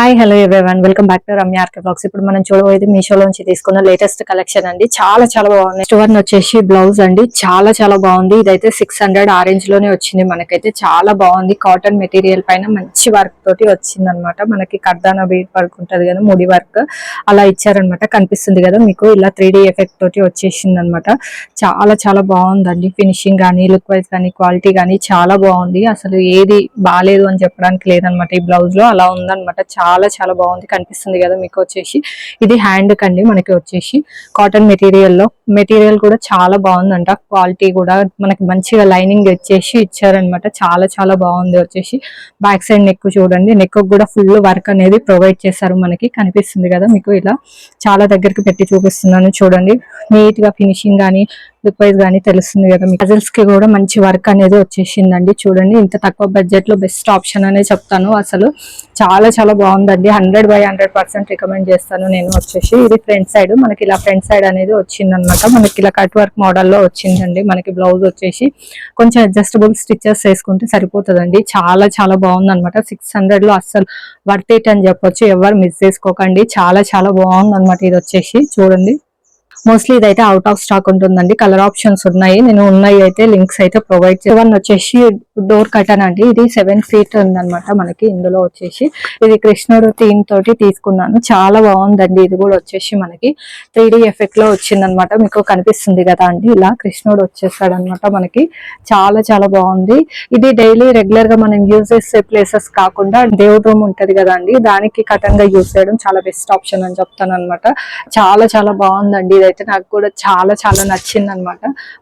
Hi hello everyone welcome back to Ramya RK box ఇప్పుడు మనం చూడబోయేది మీషోలో నుంచి తీసుకున్న లేటెస్ట్ కలెక్షన్ అండి. చాలా చాలా బాగుంది నెక్స్ట్ వన్ వచ్చేసి బ్లౌజ్ అండి. చాలా చాలా బాగుంది. ఇదైతే సిక్స్ హండ్రెడ్ ఆరెంజ్లోనే వచ్చింది. మనకైతే చాలా బాగుంది. కాటన్ మెటీరియల్ పైన మంచి వర్క్ తోటి వచ్చింది అనమాట మనకి కర్దానా బీట్ వర్క్ ఉంటుంది కదా ముడి వర్క్ అలా ఇచ్చారనమాట కనిపిస్తుంది కదా మీకు. ఇలా త్రీ ఎఫెక్ట్ తోటి వచ్చేసింది అనమాట చాలా చాలా బాగుందండి. ఫినిషింగ్ కానీ లుక్ వైజ్ కానీ క్వాలిటీ కానీ చాలా బాగుంది. అసలు ఏది బాగాలేదు అని చెప్పడానికి లేదనమాట ఈ బ్లౌజ్లో. అలా ఉందన్నమాట. చాలా చాలా చాలా బాగుంది. కనిపిస్తుంది కదా మీకు వచ్చేసి. ఇది హ్యాండ్ కండి మనకి వచ్చేసి. కాటన్ మెటీరియల్లో. మెటీరియల్ కూడా చాలా బాగుందంట. క్వాలిటీ కూడా మనకి మంచిగా లైనింగ్ వచ్చేసి ఇచ్చారనమాట. చాలా చాలా బాగుంది వచ్చేసి. బ్యాక్ సైడ్ నెక్ చూడండి. నెక్ కూడా ఫుల్ వర్క్ అనేది ప్రొవైడ్ చేశారు మనకి. కనిపిస్తుంది కదా మీకు ఇలా. చాలా దగ్గరికి పెట్టి చూపిస్తున్నాను. చూడండి. నీట్గా ఫినిషింగ్ కానీ లుక్ వైజ్ కానీ తెలుస్తుంది కదా మీకు. పజల్స్కి కూడా మంచి వర్క్ అనేది వచ్చేసిందండి. చూడండి ఇంత తక్కువ బడ్జెట్లో బెస్ట్ ఆప్షన్ అనే చెప్తాను. అసలు చాలా చాలా బాగుందండి. Hundred by hundred percent recommend చేస్తాను నేను వచ్చేసి. ఇది ఫ్రంట్ సైడ్ మనకి ఇలా ఫ్రంట్ సైడ్ అనేది వచ్చింది అనమాట మనకి ఇలా కట్ వర్క్ మోడల్లో వచ్చిందండి. మనకి బ్లౌజ్ వచ్చేసి కొంచెం అడ్జస్టబుల్ స్టిచెస్ వేసుకుంటే సరిపోతుందండి. చాలా చాలా బాగుంది అనమాట సిక్స్ హండ్రెడ్లో అస్సలు వర్త్ ఇట్ అని చెప్పొచ్చు. ఎవరు మిస్ చేసుకోకండి. చాలా చాలా బాగుంది అనమాట ఇది వచ్చేసి. చూడండి. మోస్ట్లీ ఇదైతే అవుట్ ఆఫ్ స్టాక్ ఉంటుందండి. కలర్ ఆప్షన్స్ ఉన్నాయి. నేను ఉన్నాయి అయితే లింక్స్ అయితే ప్రొవైడ్ వన్ వచ్చేసి డోర్ కటన్ అండి. ఇది సెవెన్ ఫీట్ ఉందనమాట మనకి. ఇందులో వచ్చేసి ఇది కృష్ణుడు థీమ్ తోటి తీసుకున్నాను. చాలా బాగుందండి. ఇది కూడా వచ్చేసి మనకి త్రీ డి ఎఫెక్ట్లో వచ్చిందనమాట మీకు కనిపిస్తుంది కదా అండి. ఇలా కృష్ణుడు వచ్చేసాడు అనమాట మనకి. చాలా చాలా బాగుంది. ఇది డైలీ రెగ్యులర్గా మనం యూజ్ చేసే ప్లేసెస్ కాకుండా దేవుడు రూమ్ ఉంటది కదా అండి. దానికి కటన్గా యూజ్ చేయడం చాలా బెస్ట్ ఆప్షన్ అని చెప్తాను అనమాట చాలా చాలా బాగుందండి ఇదైతే నాకు కూడా చాలా చాలా నచ్చింది అనమాట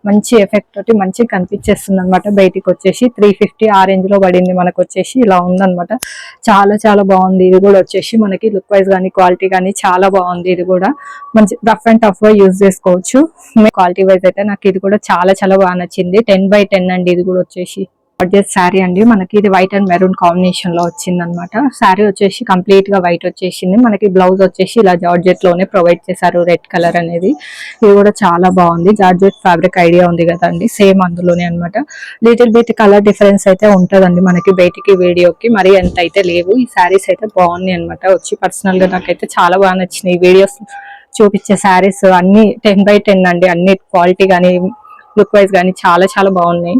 మంచి ఎఫెక్ట్ తోటి మంచిగా కనిపించేస్తుంది అనమాట బయటికి వచ్చేసి త్రీ ఫిఫ్టీ ఆ రేంజ్లో పడింది మనకు వచ్చేసి. ఇలా ఉందన్నమాట. చాలా చాలా బాగుంది. ఇది కూడా వచ్చేసి మనకి లుక్ వైజ్ కానీ క్వాలిటీ కానీ చాలా బాగుంది. ఇది కూడా మంచి రఫ్ అండ్ టఫ్గా యూజ్ చేసుకోవచ్చు. క్వాలిటీ వైజ్ అయితే నాకు ఇది కూడా చాలా చాలా బాగా నచ్చింది. టెన్ బై టెన్ అండి ఇది కూడా వచ్చేసి. జార్జెట్ శారీ అండి. మనకి ఇది వైట్ అండ్ మెరూన్ కాంబినేషన్లో వచ్చింది అనమాట శారీ వచ్చేసి కంప్లీట్గా వైట్ వచ్చేసింది. మనకి బ్లౌజ్ వచ్చేసి ఇలా జార్జెట్లోనే ప్రొవైడ్ చేశారు రెడ్ కలర్ అనేది. ఇది కూడా చాలా బాగుంది. జార్జెట్ ఫ్యాబ్రిక్ ఐడియా ఉంది కదండి. సేమ్ అందులోనే అనమాట లిటిల్ బిట్ కలర్ డిఫరెన్స్ అయితే ఉంటదండి మనకి బయటికి వీడియోకి. మరి ఎంత అయితే లేవు ఈ శారీస్ అయితే బాగున్నాయి అనమాట వచ్చి పర్సనల్గా నాకైతే చాలా బాగా నచ్చినాయి. వీడియోస్ చూపించే శారీస్ అన్ని టెన్ బై టెన్ అండి. అన్ని క్వాలిటీ కానీ లుక్ వైజ్ కానీ చాలా చాలా బాగున్నాయి.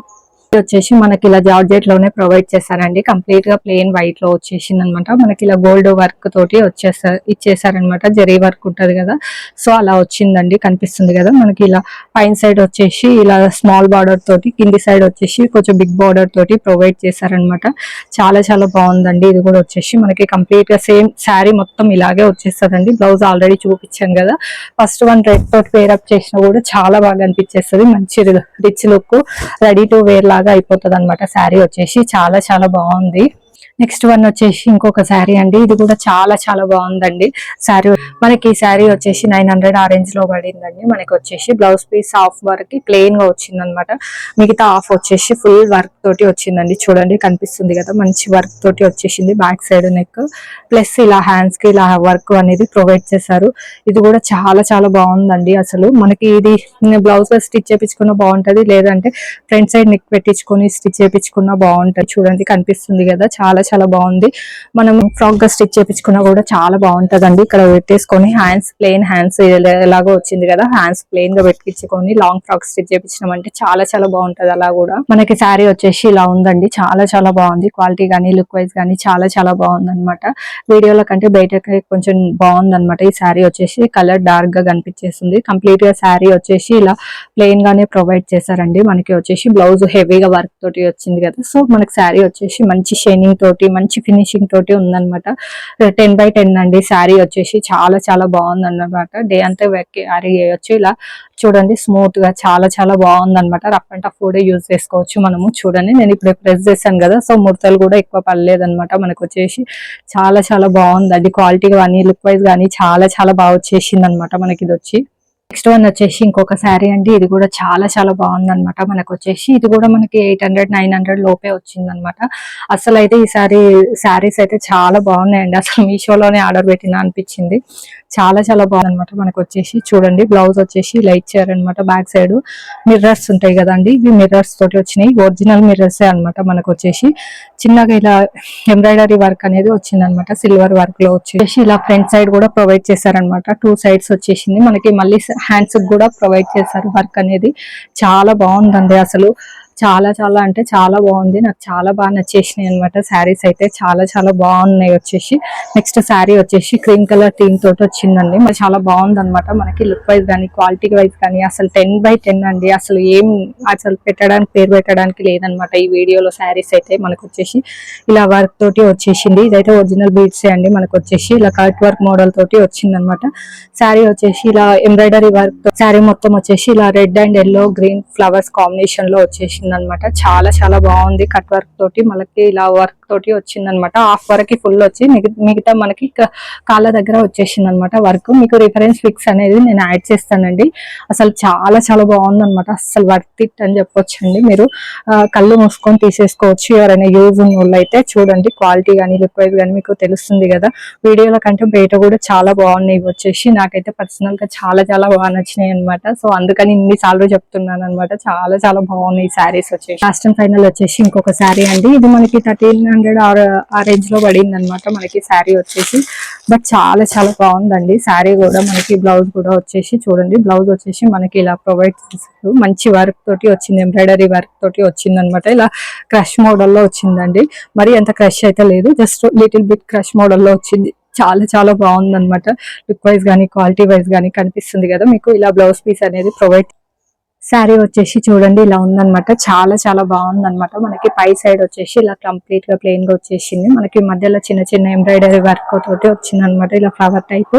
వచ్చేసి మనకి ఇలా జార్జెట్లోనే ప్రొవైడ్ చేశారండి. కంప్లీట్గా ప్లెయిన్ వైట్లో వచ్చేసింది అనమాట మనకి ఇలా గోల్డ్ వర్క్ తోటి వచ్చేసారు ఇచ్చేసారనమాట. జరీ వర్క్ ఉంటది కదా. సో అలా వచ్చిందండి. కనిపిస్తుంది కదా. మనకి ఇలా పైన సైడ్ వచ్చేసి ఇలా స్మాల్ బార్డర్ తోటి కింది సైడ్ వచ్చేసి కొంచెం బిగ్ బార్డర్ తోటి ప్రొవైడ్ చేశారనమాట. చాలా చాలా బాగుందండి. ఇది కూడా వచ్చేసి మనకి కంప్లీట్గా సేమ్ శారీ మొత్తం ఇలాగే వచ్చేస్తుందండి. బ్లౌజ్ ఆల్రెడీ చూపించాను కదా. ఫస్ట్ వన్ రెడ్ తోటి వేరప్ చేసినా కూడా చాలా బాగా అనిపించేస్తుంది. మంచి rich look. Ready to wear లాగా అయిపోతుంది అనమాట శారీ వచ్చేసి చాలా చాలా బాగుంది. నెక్స్ట్ వన్ వచ్చేసి ఇంకొక శారీ అండి. ఇది కూడా చాలా చాలా బాగుందండి. శారీ మనకి ఈ శారీ వచ్చేసి నైన్ హండ్రెడ్ ఆరెంజ్లో పడిందండి. మనకి వచ్చేసి బ్లౌజ్ పీస్ హాఫ్ వర్క్ ప్లెయిన్గా వచ్చింది అనమాట మిగతా హాఫ్ వచ్చేసి ఫుల్ వర్క్ తోటి వచ్చిందండి. చూడండి కనిపిస్తుంది కదా మంచి వర్క్ తోటి వచ్చేసింది. బ్యాక్ సైడ్ నెక్ ప్లస్ ఇలా హ్యాండ్స్కి ఇలా వర్క్ అనేది ప్రొవైడ్ చేశారు. ఇది కూడా చాలా చాలా బాగుందండి అసలు. మనకి ఇది బ్లౌజ్లో స్టిచ్ చేపించుకున్న బాగుంటది. లేదంటే ఫ్రంట్ సైడ్ నెక్ పెట్టించుకొని స్టిచ్ చేపించుకున్న బాగుంటది. చూడండి కనిపిస్తుంది కదా చాలా చాలా బాగుంది. మనం ఫ్రాక్గా స్టిచ్ చేపించుకున్నా కూడా చాలా బాగుంటదండి. ఇక్కడ పెట్టేసుకొని హ్యాండ్స్ ప్లెయిన్ హ్యాండ్స్ ఎలాగో వచ్చింది కదా హ్యాండ్స్ ప్లెయిన్గా పెట్టించుకొని లాంగ్ ఫ్రాక్ స్టిచ్ చేపించడం అంటే చాలా చాలా బాగుంటది అలా కూడా. మనకి శారీ వచ్చేసి ఇలా ఉందండి. చాలా చాలా బాగుంది. క్వాలిటీ గానీ లుక్ వైజ్ గానీ చాలా చాలా బాగుంది అనమాట వీడియోల కంటే బయటకి కొంచెం బాగుంది అనమాట ఈ శారీ వచ్చేసి. కలర్ డార్క్గా కనిపించేస్తుంది. కంప్లీట్గా శారీ వచ్చేసి ఇలా ప్లెయిన్ గానే ప్రొవైడ్ చేశారండి. మనకి వచ్చేసి బ్లౌజ్ హెవీగా వర్క్ తోటి వచ్చింది కదా. సో మనకి శారీ వచ్చేసి మంచి షైనింగ్ తోటి మంచి ఫినిషింగ్ తోటి ఉందన్నమాట. టెన్ బై టెన్ అండి శారీ వచ్చేసి చాలా చాలా బాగుంది అనమాట డే అంతా క్యారీ చేయొచ్చు ఇలా. చూడండి స్మూత్గా చాలా చాలా బాగుంది అనమాట రఫ్ అండ్ టఫ్ కూడా యూజ్ చేసుకోవచ్చు మనము. చూడండి నేను ఇప్పుడు ప్రెస్ చేశాను కదా సో ముడతలు కూడా ఎక్కువ పడలేదనమాట మనకు వచ్చేసి చాలా చాలా బాగుందండి క్వాలిటీ కానీ లుక్ వైజ్ కానీ చాలా చాలా బాగా వచ్చేసింది అనమాట మనకి ఇది వచ్చి. నెక్స్ట్ వన్ వచ్చేసి ఇంకొక శారీ అండి. ఇది కూడా చాలా చాలా బాగుంది అనమాట మనకు వచ్చేసి ఇది కూడా మనకి ఎయిట్ హండ్రెడ్ నైన్ హండ్రెడ్ లోపే వచ్చింది అనమాట అసలు అయితే ఈ సారీ శారీస్ అయితే చాలా బాగున్నాయండి. అసలు మీషోలోనే ఆర్డర్ పెట్టినా అనిపించింది. చాలా చాలా బాగుందనమాట మనకు వచ్చేసి చూడండి బ్లౌజ్ వచ్చేసి లైట్ ఇలా అనమాట బ్యాక్ సైడ్. మిర్రర్స్ ఉంటాయి కదండి ఇవి మిర్రర్స్ తోటి వచ్చినాయి. ఒరిజినల్ మిర్రర్స్ అన్నమాట మనకు వచ్చేసి. చిన్నగా ఇలా ఎంబ్రాయిడరీ వర్క్ అనేది వచ్చిందనమాట సిల్వర్ వర్క్లో వచ్చేసి. ఇలా ఫ్రంట్ సైడ్ కూడా ప్రొవైడ్ చేశారనమాట టూ సైడ్స్ వచ్చేసింది. మనకి మళ్ళీ హ్యాండ్స్ కూడా ప్రొవైడ్ చేశారు. వర్క్ అనేది చాలా బాగుందండి అసలు. చాలా చాలా అంటే చాలా బాగుంది. నాకు చాలా బాగా నచ్చేసినాయి అనమాట శారీస్ అయితే చాలా చాలా బాగున్నాయి వచ్చేసి. నెక్స్ట్ శారీ వచ్చేసి క్రీమ్ కలర్ థీమ్ తోటి వచ్చిందండి. మరి చాలా బాగుంది అనమాట మనకి లుక్ వైజ్ కానీ క్వాలిటీ వైజ్ కానీ అసలు టెన్ బై టెన్ అండి. అసలు ఏం అసలు పెట్టడానికి పేరు పెట్టడానికి లేదనమాట ఈ వీడియోలో శారీస్ అయితే మనకు వచ్చేసి. ఇలా వర్క్ తోటి వచ్చేసింది. ఇదైతే ఒరిజినల్ బీట్స్ అండి మనకు వచ్చేసి. ఇలా కట్ వర్క్ మోడల్ తోటి వచ్చింది అనమాట శారీ వచ్చేసి ఇలా ఎంబ్రాయిడరీ వర్క్ శారీ మొత్తం వచ్చేసి ఇలా red and yellow green flowers కాంబినేషన్లో వచ్చేసింది. అనమాట చాలా చాలా బాగుంది కట్ వర్క్ తోటి. మనకి ఇలా వర్క్ తోటి వచ్చింది అనమాట హాఫ్ వరకు ఫుల్ వచ్చి మిగతా మనకి కాళ్ళ దగ్గర వచ్చేసింది అనమాట వర్క్. మీకు రిఫరెన్స్ ఫిక్స్ అనేది నేను యాడ్ చేస్తానండి. అసలు చాలా చాలా బాగుంది అనమాట అసలు వర్త్ ఇట్ అని చెప్పొచ్చండి మీరు. కళ్ళు మూసుకొని తీసేసుకోవచ్చు. ఎవరైనా యూజ్ ఉన్న అయితే చూడండి. క్వాలిటీ కానీ లుక్ వైజ్ కానీ మీకు తెలుస్తుంది కదా. వీడియోల కంటే బయట కూడా చాలా బాగున్నాయి వచ్చేసి. నాకైతే పర్సనల్గా చాలా చాలా బాగా నచ్చినాయి అనమాట సో అందుకని ఇన్ని సార్లు చెప్తున్నాను అనమాట చాలా చాలా బాగున్నాయి శారీస్ వచ్చేసి. లాస్ట్ అండ్ ఫైనల్ వచ్చేసి ఇంకొక శారీ అండి. ఇది మనకి థర్టీన్ హండ్రెడ్ ఆ రేంజ్లో పడింది అనమాట మనకి శారీ వచ్చేసి. బట్ చాలా చాలా బాగుందండి. శారీ కూడా మనకి బ్లౌజ్ కూడా వచ్చేసి చూడండి. బ్లౌజ్ వచ్చేసి మనకి ఇలా ప్రొవైడ్ చేశారు. మంచి వర్క్ తోటి వచ్చింది ఎంబ్రాయిడరీ వర్క్ తోటి వచ్చింది అనమాట ఇలా క్రష్ మోడల్లో వచ్చిందండి. మరి అంత క్రష్ అయితే లేదు. జస్ట్ లిటిల్ బిట్ క్రష్ మోడల్లో వచ్చింది. చాలా చాలా బాగుంది అనమాట లుక్ వైజ్ కానీ క్వాలిటీ వైజ్ కానీ కనిపిస్తుంది కదా. మీకు ఇలా బ్లౌజ్ పీస్ అనేది ప్రొవైడ్ శారీ వచ్చేసి చూడండి ఇలా ఉందన్నమాట. చాలా చాలా బాగుంది అనమాట మనకి పై సైడ్ వచ్చేసి ఇలా కంప్లీట్గా ప్లెయిన్గా వచ్చేసింది. మనకి మధ్యలో చిన్న చిన్న ఎంబ్రాయిడరీ వర్క్ తోటి వచ్చింది అనమాట ఇలా ఫ్లవర్ టైప్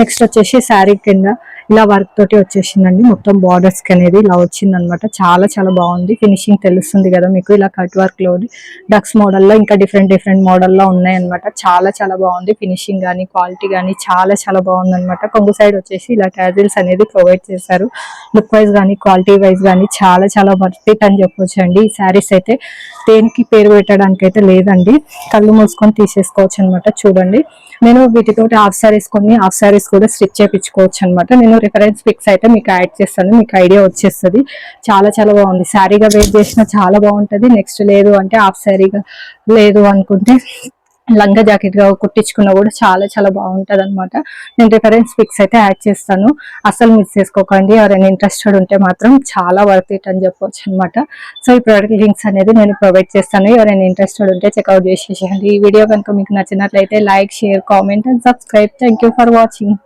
నెక్స్ట్ వచ్చేసి శారీ కింద ఇలా వర్క్ తోటి వచ్చేసిందండి. మొత్తం బార్డర్స్కి అనేది ఇలా వచ్చింది అనమాట చాలా చాలా బాగుంది. ఫినిషింగ్ తెలుస్తుంది కదా మీకు. ఇలా కట్ వర్క్లో డక్స్ మోడల్లో ఇంకా డిఫరెంట్ డిఫరెంట్ మోడల్లో ఉన్నాయి అనమాట చాలా చాలా బాగుంది. ఫినిషింగ్ కానీ క్వాలిటీ కానీ చాలా చాలా బాగుంది అనమాట కొంగు సైడ్ వచ్చేసి ఇలా టాజిల్స్ అనేది ప్రొవైడ్ చేశారు. లుక్ వైజ్ కానీ క్వాలిటీ వైజ్ కానీ చాలా చాలా వర్త్ అని చెప్పొచ్చు అండి ఈ శారీస్ అయితే దేనికి పేరు పెట్టడానికి అయితే లేదండి. కళ్ళు మూసుకొని తీసేసుకోవచ్చు అనమాట చూడండి. నేను వీటితోటి హాఫ్ శారీస్ కొన్ని హాఫ్ శారీస్ కూడా స్టిచ్ చేయించుకోవచ్చు అనమాట నేను రిఫరెన్స్ పిక్స్ అయితే మీకు యాడ్ చేస్తాను మీకు ఐడియా వచ్చేస్తుంది. చాలా చాలా బాగుంది. శారీగా వేర్ చేసినా చాలా బాగుంటుంది. నెక్స్ట్ లేదు అంటే హాఫ్ శారీగా లేదు అనుకుంటే లంగా జాకెట్గా కుట్టించుకున్నా కూడా చాలా చాలా బాగుంటది అనమాట నేను రిఫరెన్స్ పిక్స్ అయితే యాడ్ చేస్తాను. అసలు మిస్ చేసుకోకండి. ఎవరైనా ఇంట్రెస్టెడ్ ఉంటే మాత్రం చాలా వర్త్ ఇట్ అని చెప్పొచ్చు అనమాట సో ఈ ప్రోడక్ట్ లింక్స్ అనేది నేను ప్రొవైడ్ చేస్తాను. ఎవరైనా ఇంట్రెస్టెడ్ ఉంటే చెక్అవుట్ చేసేసేయండి. ఈ వీడియో కనుక మీకు నచ్చినట్లయితే like share comment and subscribe thank you for watching